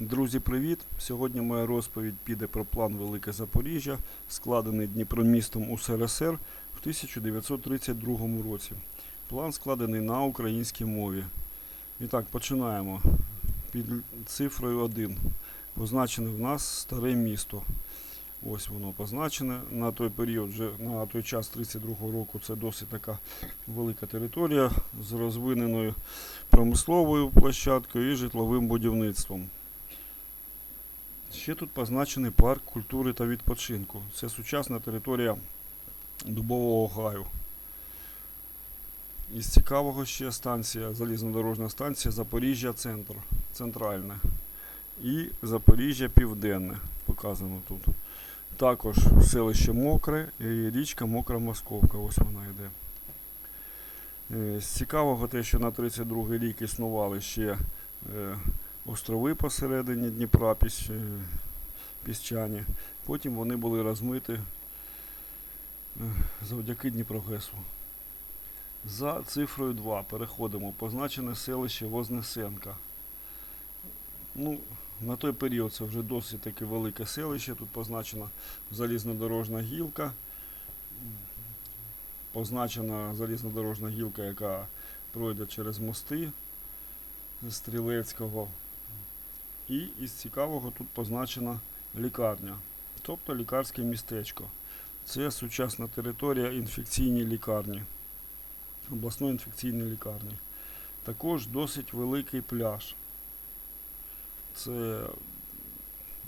Друзі, привіт! Сьогодні моя розповідь піде про план Велике Запоріжжя, складений Дніпромістом УСРСР в 1932 році. План складений на українській мові. І так, починаємо. Під цифрою 1 позначене в нас старе місто. Ось воно позначене. На той період, вже на той час 32 року, це досить така велика територія з розвиненою промисловою площадкою і житловим будівництвом. Ще тут позначений парк культури та відпочинку. Це сучасна територія Дубового гаю. Із цікавого ще станція, залізнодорожна станція Запоріжжя Центр, центральне. І Запоріжжя Південне показано тут. Також селище Мокре і річка Мокра Московка. Ось вона йде. Е, З цікавого те, що на 32 рік існували ще е, острови посередині Дніпра е, піщані. Потім вони були розмиті е, завдяки Дніпрогесу. За цифрою 2 переходимо. Позначене селище Вознесенка. Ну, на той період це вже досить таки велике селище. Тут позначена залізнодорожна гілка. Позначена залізнодорожна гілка, яка пройде через мости Стрілецького. І із цікавого тут позначена лікарня, тобто лікарське містечко. Це сучасна територія інфекційній лікарні, обласної інфекційної лікарні. Також досить великий пляж. Це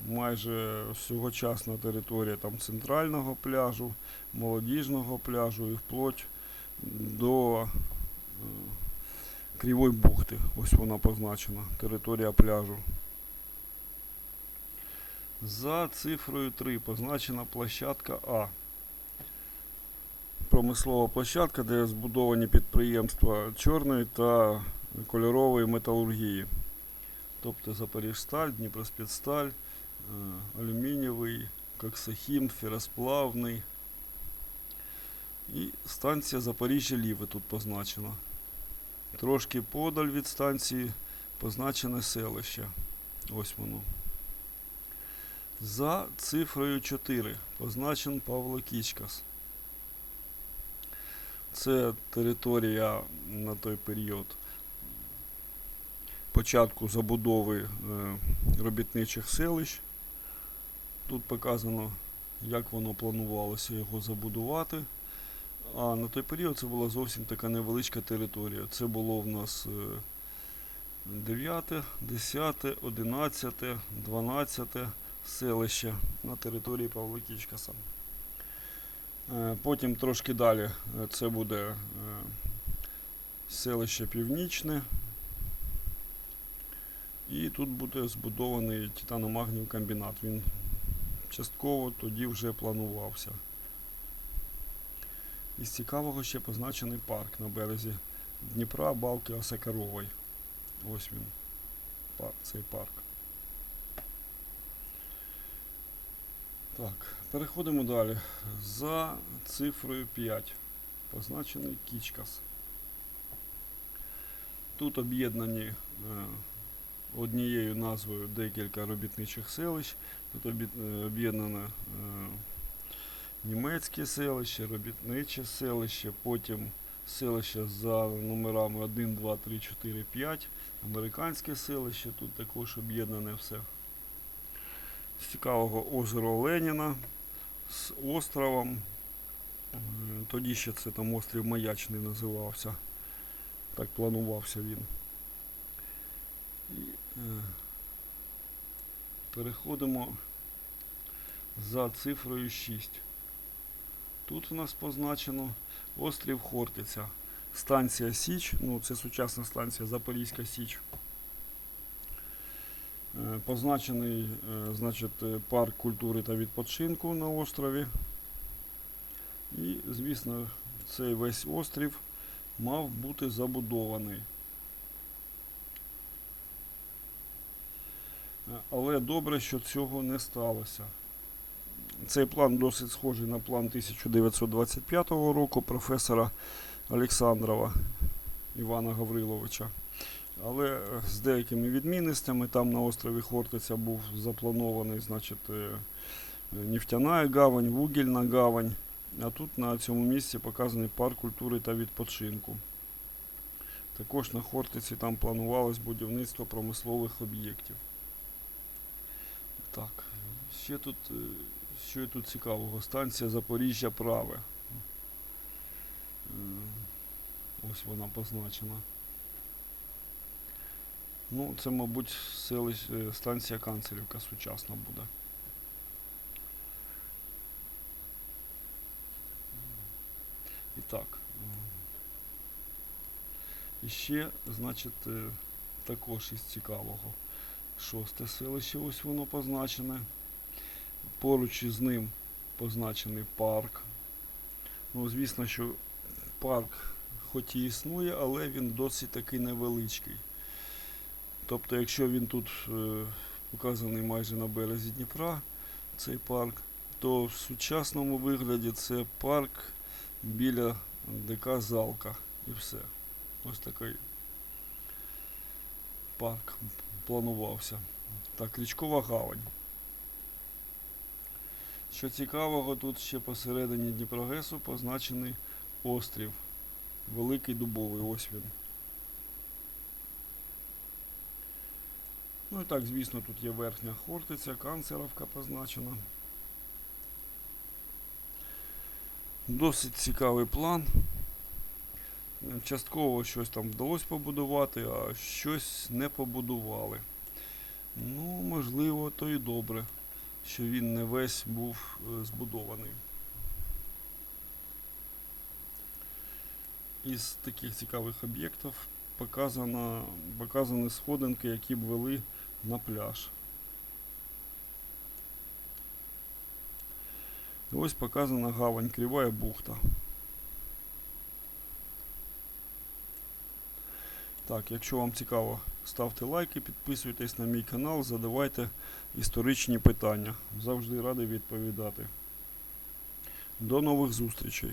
майже всьогочасна територія там, центрального пляжу, молодіжного пляжу і вплоть до е, Кривої бухти. Ось вона позначена, територія пляжу. За цифрою 3 позначена площадка А. Промислова площадка, де збудовані підприємства чорної та кольорової металургії. Тобто Запоріжсталь, Дніпроспецсталь, е, алюмінієвий, коксохім, феросплавний. І станція Запоріжжя Ліве тут позначена. Трошки подаль від станції позначене селище. Ось воно. За цифрою 4 позначен Павло Кічкас. Це територія на той період початку забудови е, робітничих селищ. Тут показано, як воно планувалося його забудувати. А на той період це була зовсім така невеличка територія. Це було в нас е, 9, 10, 11, 12 селище на території Павла Кічкаса. Е, Потім трошки далі е, це буде е, селище Північне. І тут буде збудований титаномагнів комбінат. Він частково тоді вже планувався. Із цікавого ще позначений парк на березі Дніпра, Балки Осакарової. Ось він, цей парк. Так, переходимо далі. За цифрою 5 позначений Кічкас. Тут об'єднані е, однією назвою декілька робітничих селищ. Тут е, об'єднане німецьке селище, робітниче селище, потім селище за номерами 1, 2, 3, 4, 5, американське селище, тут також об'єднане все. З цікавого озеро Леніна з островом. Тоді ще це там острів Маячний називався. Так планувався він. І, е, переходимо за цифрою 6. Тут у нас позначено острів Хортиця. Станція Січ, ну це сучасна станція Запорізька Січ. Е, Позначений е, значить, е, парк культури та відпочинку на острові. І, звісно, цей весь острів мав бути забудований. Але добре, що цього не сталося. Цей план досить схожий на план 1925 року професора Олександрова Івана Гавриловича. Але е, з деякими відмінностями там на острові Хортиця був запланований, значить, е, нефтяна гавань, вугільна гавань. А тут на цьому місці показаний парк культури та відпочинку. Також на Хортиці там планувалось будівництво промислових об'єктів. Так, ще тут, е, що тут цікавого? Станція Запоріжжя Праве. Ось вона позначена. Ну, це, мабуть, е, станція Канцелівка сучасна буде. І так. І ще, значить, е, також із цікавого. Шосте селище, ось воно позначене. Поруч із ним позначений парк. Ну, звісно, що парк хоч і існує, але він досить таки невеличкий. Тобто, якщо він тут е, показаний майже на березі Дніпра, цей парк, то в сучасному вигляді це парк біля ДК Залка і все. Ось такий парк планувався. Так, річкова гавань. Що цікавого, тут ще посередині Дніпрогесу позначений острів. Великий дубовий, ось він. Ну і так, звісно, тут є верхня Хортиця, канцеровка позначена. Досить цікавий план. Частково щось там вдалося побудувати, а щось не побудували. Ну, можливо, то і добре, що він не весь був е, збудований. Із таких цікавих об'єктів показано, показані сходинки, які б вели на пляж. Ось показана гавань, Кривая бухта. Так, якщо вам цікаво, ставте лайки, підписуйтесь на мій канал, задавайте історичні питання. Завжди радий відповідати. До нових зустрічей!